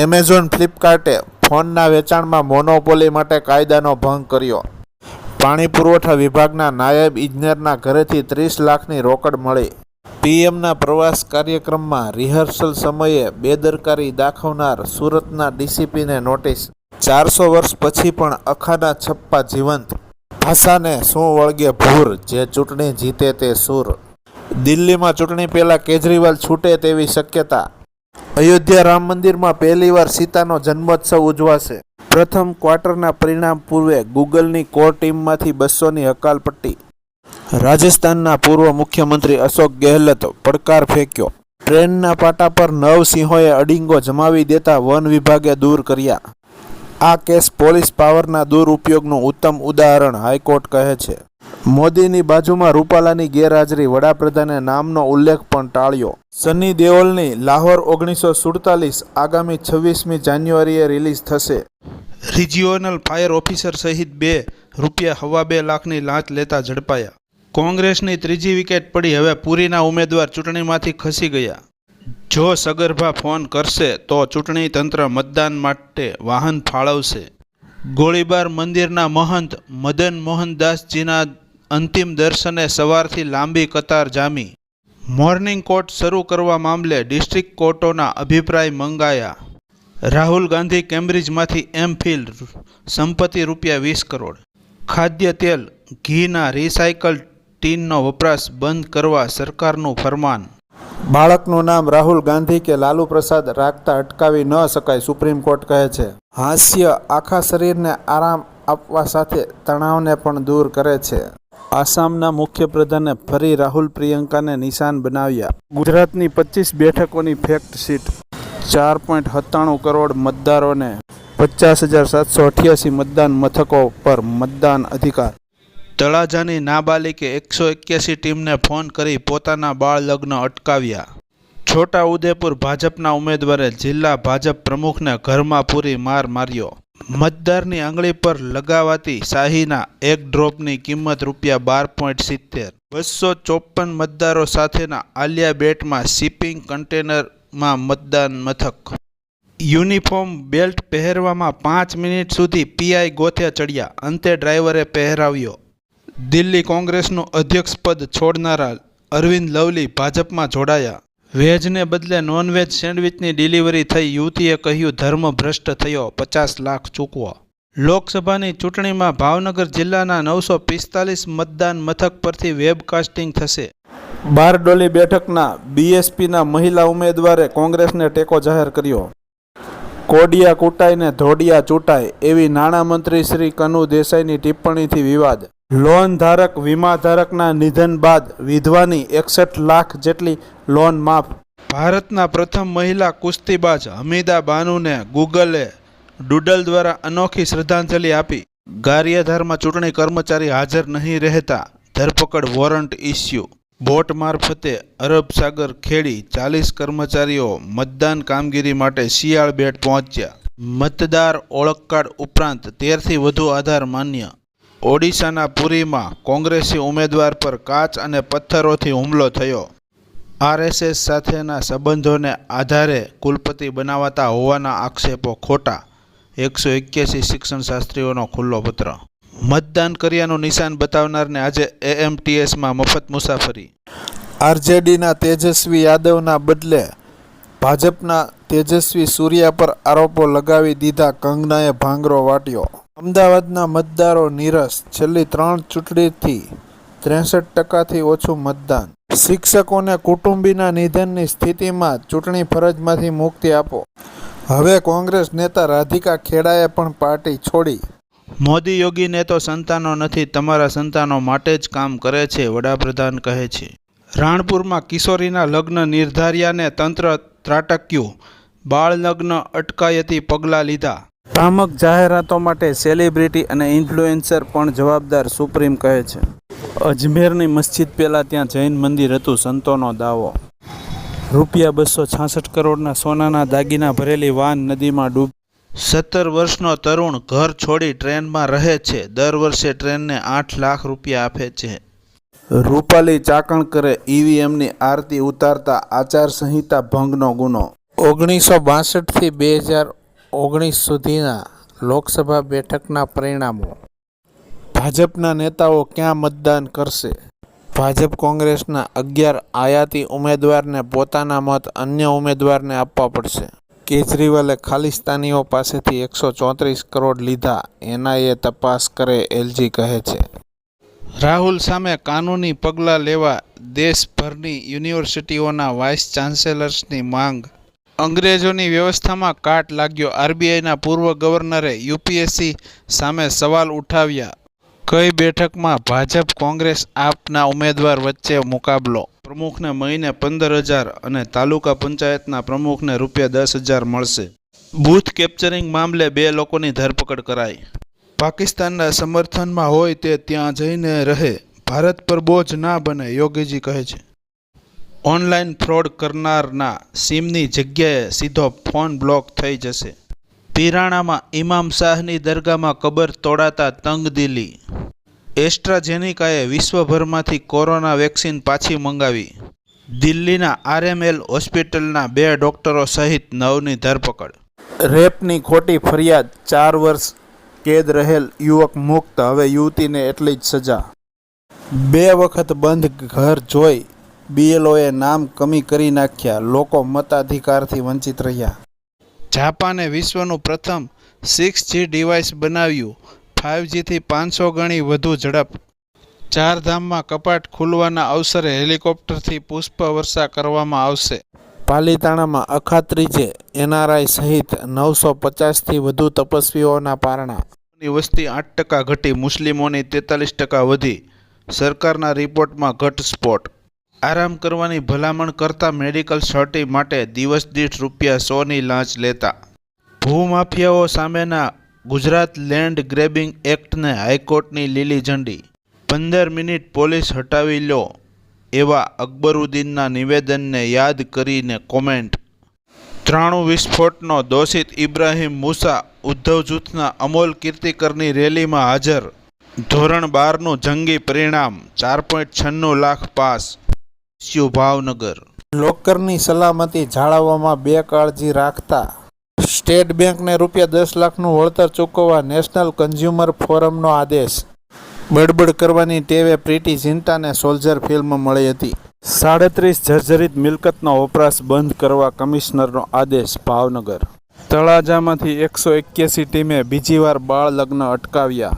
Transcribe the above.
Amazon ફ્લિપકાર્ટે ફોનના વેચાણમાં monopoly માટે કાયદાનો ભંગ કર્યો. પાણી પુરવઠા વિભાગના નાયબ ઇજનેરના ઘરેથી ત્રીસ લાખની રોકડ મળી. પીએમના પ્રવાસ કાર્યક્રમમાં રિહર્સલ સમયે બેદરકારી દાખવનાર સુરતના ડીસીપીને નોટિસ. ચારસો વર્ષ પછી પણ અખાના છપ્પા જીવંત. ભાષાને શું વળગે ભૂર, જે ચૂંટણી જીતે તે સુર. દિલ્હીમાં ચૂંટણી પહેલાં કેજરીવાલ છૂટે તેવી શક્યતા. અયોધ્યા રામ મંદિરમાં પહેલીવાર સીતાનો જન્મોત્સવ ઉજવાશે. પ્રથમ ક્વાર્ટરના પરિણામ પૂર્વે ગૂગલની કોર ટીમમાંથી બસોની હકાલપટ્ટી. રાજસ્થાનના પૂર્વ મુખ્યમંત્રી અશોક ગેહલોત પડકાર ફેંક્યો. ટ્રેનના પાટા પર નવ સિંહોએ અડિંગો જમાવી દેતા વન વિભાગે દૂર કર્યા. આ કેસ પોલીસ પાવરના દુરુપયોગનું ઉત્તમ ઉદાહરણ હાઈકોર્ટ કહે છે. મોદીની બાજુમાં રૂપાલાની ગેરહાજરી વડાપ્રધાને નામનો ઉલ્લેખ પણ ટાળ્યો. સની દેઓલની લાહોર ઓગણીસો સુડતાલીસ આગામી છવ્વીસમી જાન્યુઆરીએ રિલીઝ થશે. રિજિયોનલ ફાયર ઓફિસર સહિત બે રૂપિયા હવા બે લાખની લાંચ લેતા ઝડપાયા. કોંગ્રેસની ત્રીજી વિકેટ પડી, હવે પુરીના ઉમેદવાર ચૂંટણીમાંથી ખસી ગયા. જો સગર્ભા ફોન કરશે, તો ચૂંટણી તંત્ર મતદાન માટે વાહન ફાળવશે. ગોળીબાર મંદિરના મહંત મદન મોહનદાસજીના અંતિમ દર્શને સવારથી લાંબી કતાર જામી. મોર્નિંગ કોર્ટ શરૂ કરવા મામલે ડિસ્ટ્રિક્ટ કોર્ટોના અભિપ્રાય મંગાયા. રાહુલ ગાંધી કેમ્બ્રિજમાંથી એમફિલ સંપત્તિ રૂપિયા વીસ કરોડ. ખાદ્ય તેલ, ઘીના રિસાયકલ ટીનનો વપરાશ બંધ કરવા સરકારનું ફરમાન. બાળકનું નામ રાહુલ ગાંધી કે લાલુ પ્રસાદ રાખતા અટકાવી ન શકાય સુપ્રીમ કોર્ટ કહે છે. હાસ્ય આખા શરીરને આરામ આપવા સાથે તણાવને પણ દૂર કરે છે. આસામના મુખ્યપ્રધાને ફરી રાહુલ પ્રિયંકાને નિશાન બનાવ્યા. ગુજરાતની પચીસ બેઠકોની ફેક્ટ શીટ ચાર પોઈન્ટ સત્તાણું કરોડ મતદારોને પચાસ હજાર સાતસો અઠ્યાસી મતદાન મથકો પર મતદાન અધિકાર. તળાજાની નાબાલિકે એકસો એક્યાસી ટીમને ફોન કરી પોતાના બાળ લગ્ન અટકાવ્યા. છોટા ઉદેપુર ભાજપના ઉમેદવારે જિલ્લા ભાજપ પ્રમુખને ઘરમાં પૂરી માર માર્યો. મતદારની આંગળી પર લગાવાતી શાહીના એક ડ્રોપની કિંમત રૂપિયા બાર પોઈન્ટ સિત્તેર. બસો ચોપન મતદારો સાથેના આલિયા બેટમાં શિપિંગ કન્ટેનરમાં મતદાન મથક. યુનિફોર્મ બેલ્ટ પહેરવામાં પાંચ મિનિટ સુધી પીઆઈ ગોથે ચડ્યા. અંતે ડ્રાઈવરે પહેરાવ્યો. દિલ્હી કોંગ્રેસનું અધ્યક્ષપદ છોડનારા અરવિંદ લવલી ભાજપમાં જોડાયા. વેજને બદલે નોનવેજ સેન્ડવિચની ડિલિવરી થઈ યુવતીએ કહ્યું, ધર્મ ભ્રષ્ટ થયો, પચાસ લાખ ચૂકવો. લોકસભાની ચૂંટણીમાં ભાવનગર જિલ્લાના નવસો પિસ્તાલીસ મતદાન મથક પરથી વેબકાસ્ટિંગ થશે. બારડોલી બેઠકના બીએસપીના મહિલા ઉમેદવારે કોંગ્રેસને ટેકો જાહેર કર્યો. કોડિયા કૂટાઈને ધોડિયા ચૂંટાય એવી નાણામંત્રી શ્રી કનુ દેસાઈની ટિપ્પણીથી વિવાદ. લોન ધારક વીમા ધારકના નિધન બાદ વિધવાની એકસઠ લાખ જેટલી લોન માફ. ભારતના પ્રથમ મહિલા કુસ્તીબાજ હમીદા બાનુને ગૂગલે ડૂડલ દ્વારા અનોખી શ્રદ્ધાંજલિ આપી. ગારિયાધારમાં ચૂંટણી કર્મચારી હાજર નહીં રહેતા ધરપકડ વોરંટ ઇસ્યુ. બોટ મારફતે અરબ સાગર ખેડી ચાલીસ કર્મચારીઓ મતદાન કામગીરી માટે શિયાળ બેટ પહોંચ્યા. મતદાર ઓળખ ઉપરાંત તેરથી વધુ આધાર માન્ય. ઓડિશાના પુરીમાં કોંગ્રેસી ઉમેદવાર પર કાચ અને પથ્થરોથી હુમલો થયો. આરએસએસ સાથેના સંબંધોને આધારે કુલપતિ બનાવાતા હોવાના આક્ષેપો ખોટા. એકસો એક્યાસી શિક્ષણશાસ્ત્રીઓનો ખુલ્લો પત્ર. મતદાન કર્યાનું નિશાન બતાવનારને આજે એએમટીએસમાં મફત મુસાફરી. આરજેડીના તેજસ્વી યાદવના બદલે ભાજપના તેજસ્વી સૂર્યા પર આરોપો લગાવી દીધા કંગનાએ ભાંગરો વાટ્યો. અમદાવાદના મતદારો નીરસ. છેલ્લી ત્રણ ચૂંટણીથી ત્રેસઠ ટકાથી ઓછું મતદાન. શિક્ષકોને કુટુંબીના નિધનની સ્થિતિમાં ચૂંટણી ફરજમાંથી મુક્તિ આપો. હવે કોંગ્રેસ નેતા રાધિકા ખેડાએ પણ પાર્ટી છોડી. મોદી યોગીને તો સંતાનો નથી, તમારા સંતાનો માટે જ કામ કરે છે, વડાપ્રધાન કહે છે. રાણપુરમાં કિશોરીના લગ્ન નિર્ધાર્યાને તંત્ર ત્રાટક્યું. બાળ લગ્ન અટકાયતી પગલાં લીધા. ભ્રામક જાહેરાતો માટે સેલિબ્રિટી અને ઇન્ફ્લુએન્સર પણ જવાબદાર સુપ્રીમ કહે છે. અજમેરની મસ્જિદ પહેલાં ત્યાં જૈન મંદિર હતું સંતોનો દાવો. રૂપિયા બસો છાસઠ કરોડના સોનાના દાગીના ભરેલી વાન નદીમાં ડૂબ સત્તર વર્ષનો તરુણ ઘર છોડી ટ્રેનમાં રહે છે. દર વર્ષે ટ્રેનને આઠ લાખ રૂપિયા આપે છે. રૂપાલી ચાકણકરે ઈવીએમની આરતી ઉતારતા આચાર સંહિતા ભંગનો ગુનો. ઓગણીસો બાસઠથી બે હજાર ઓગણીસ સુધીના લોકસભા બેઠકના પરિણામો. ભાજપના નેતાઓ ક્યાં મતદાન કરશે? ભાજપ કોંગ્રેસના અગિયાર આયાતી ઉમેદવારને પોતાના મત અન્ય ઉમેદવારને આપવા પડશે. કેજરીવાલે ખાલિસ્તાનીઓ પાસેથી એકસો ચોત્રીસ કરોડ લીધા. એનઆઈએ તપાસ કરે એલજી કહે છે. રાહુલ સામે કાનૂની પગલાં લેવા દેશભરની યુનિવર્સિટીઓના વાઇસ ચાન્સેલર્સની માંગ અંગ્રેજોની વ્યવસ્થામાં કાટ લાગ્યો. આરબીઆઈના પૂર્વ ગવર્નરે યુપીએસસી સામે સવાલ ઉઠાવ્યા. કઈ બેઠકમાં ભાજપ કોંગ્રેસ આપના ઉમેદવાર વચ્ચે મુકાબલો? પ્રમુખને મહિને પંદર હજાર અને તાલુકા પંચાયતના પ્રમુખને રૂપિયા દસ હજાર મળશે. બૂથ કેપ્ચરિંગ મામલે બે લોકોની ધરપકડ કરાઈ. પાકિસ્તાનના સમર્થનમાં હોય તે ત્યાં જઈને રહે. ભારત પર બોજ ના બને, યોગીજી કહે છે. ઓનલાઈન ફ્રોડ કરનારના સિમની જગ્યાએ સીધો ફોન બ્લોક થઈ જશે. પિરાણામાં ઇમામ શાહની દરગાહમાં કબર તોડાતા તંગદિલી એસ્ટ્રાજેનિકાએ વિશ્વભરમાંથી કોરોના વેક્સિન પાછી મંગાવી. દિલ્હીના આરએમએલ હોસ્પિટલના બે ડોક્ટરો સહિત નવની ધરપકડ. રેપની ખોટી ફરિયાદ, ચાર વર્ષ કેદ રહેલ યુવક મુક્ત, હવે યુવતીને એટલી જ સજા. બે વખત બંધ ઘર જોઈ બીએલઓએ નામ કમી કરી નાખ્યા. લોકો મતાધિકારથી વંચિત રહ્યા. જાપાને વિશ્વનું પ્રથમ સિક્સ જી ડિવાઇસ બનાવ્યું. ફાઇવ જીથી પાંચસો ગણી વધુ ઝડપ. ચારધામમાં કપાટ ખુલવાના અવસરે હેલિકોપ્ટરથી પુષ્પ વર્ષા કરવામાં આવશે. પાલીતાણામાં અખાત્રીજે એનઆરઆઈ સહિત નવસો પચાસથી વધુ તપસ્વીઓના પારણા. ની વસ્તી આઠ ટકા ઘટી મુસ્લિમોની તેતાલીસ ટકા વધી. સરકારના રિપોર્ટમાં ઘટસ્ફોટ આરામ કરવાની ભલામણ કરતા મેડિકલ સર્ટી માટે દિવસ દીઠ રૂપિયા સોની લાંચ લેતા. ભૂમાફિયાઓ સામેના ગુજરાત લેન્ડ ગ્રેબિંગ એક્ટને હાઈકોર્ટની લીલી ઝંડી. પંદર મિનિટ પોલીસ હટાવી લો એવા અકબરુદ્દીનના નિવેદનને યાદ કરીને કોમેન્ટ. ત્રાણું વિસ્ફોટનો દોષિત ઇબ્રાહિમ મૂસા ઉદ્ધવ જૂથના અમોલ કીર્તિકરની રેલીમાં હાજર. ધોરણ બારનું જંગી પરિણામ, ચાર પોઈન્ટ છન્નું લાખ પાસ. ભાવનગર લોકરની સલામતી જાળવવામાં બે કાળજી રાખતા સ્ટેટ બેંકને રૂપિયા દસ લાખનું વળતર ચૂકવવા નેશનલ કન્ઝ્યુમર ફોરમનો આદેશ. બડબડ કરવાની ટેવે પ્રીતિ ઝિન્ટાને સોલ્જર ફિલ્મ મળી હતી. સાડત્રીસ જર્જરિત મિલકતનો વપરાશ બંધ કરવા કમિશનરનો આદેશ ભાવનગર. તળાજામાંથી એકસો એક્યાસી ટીમે બીજી વાર બાળ લગ્ન અટકાવ્યા.